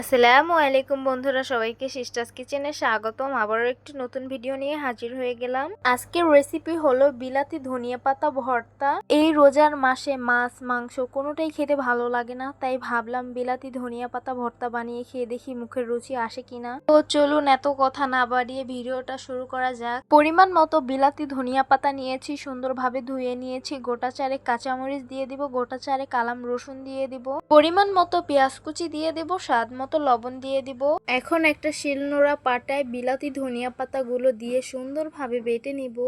আসসালামু আলাইকুম বন্ধুরা, সবাইকে সিস্টার্স কিচেনে স্বাগতম। আবারও একটি নতুন ভিডিও নিয়ে হাজির হয়ে গেলাম। আজকের রেসিপি হলো বিলাতি ধনিয়া পাতা ভর্তা। এই রোজার মাসে মাছ, মাংস কোনোটাই খেতে ভালো লাগে না, তাই ভাবলাম বিলাতি ধনিয়া পাতা ভর্তা বানিয়ে খেয়ে দেখি মুখের রুচি আসে কিনা। তো চলুন এত কথা না বাড়িয়ে ভিডিওটা শুরু করা যাক। পরিমাণ মতো বিলাতি ধনিয়া পাতা নিয়েছি, সুন্দরভাবে ধুয়ে নিয়েছি। গোটা চারে কাঁচামরিচ দিয়ে দিব, গোটা চারে কালাম রসুন দিয়ে দিব। পরিমাণ মতো পেঁয়াজ কুচি দিয়ে দিব, স্বাদ মতো লবণ দিয়ে দিব। এখন একটা শিলনোড়া পাটায় বিলাতি ধনিয়া পাতাগুলো দিয়ে সুন্দরভাবে বেটে নিব।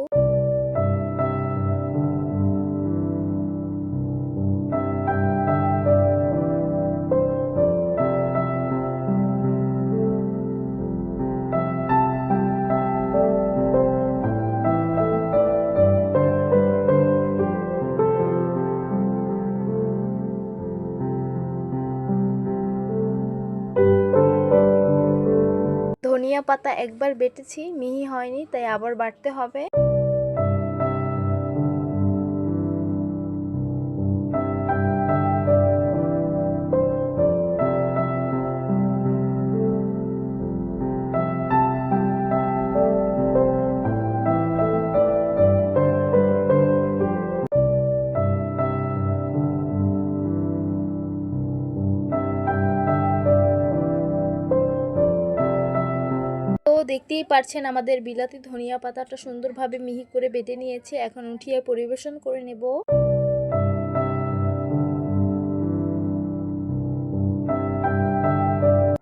ধনিয়া পাতা একবার বেটেছি মিহি হয়নি তাই আবার বাটতে হবে। দেখতেই পারছেন আমাদের বিলাতি ধনিয়া পাতাটা সুন্দরভাবে মিহি করে বেটে নিয়েছে। এখন উঠিয়ে পরিবেশন করে নেব।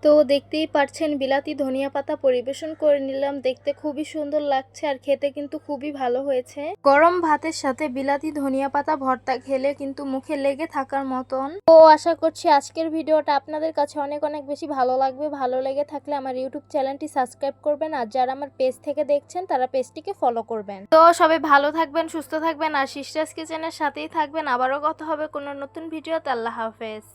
তো দেখতেই পারছেন, বিলাতি ধনিয়া পাতা পরিবেশন করে নিলাম। দেখতে খুবই সুন্দর লাগছে আর খেতে কিন্তু খুবই ভালো হয়েছে। গরম ভাতের সাথে বিলাতি ধনিয়া পাতা ভর্তা খেলে কিন্তু মুখে লেগে থাকার মতন। তো আশা করছি আজকের ভিডিওটা আপনাদের কাছে অনেক অনেক বেশি ভালো লাগবে। ভালো লেগে থাকলে আমার ইউটিউব চ্যানেলটি সাবস্ক্রাইব করবেন আর যারা আমার পেজ থেকে দেখছেন, তারা পেজটিকে ফলো করবেন। তো সবাই ভালো থাকবেন, সুস্থ থাকবেন আর সিস্টার্স কিচেনের সাথেই থাকবেন। আবারও কথা হবে কোনো নতুন ভিডিওতে। আল্লাহ হাফেজ।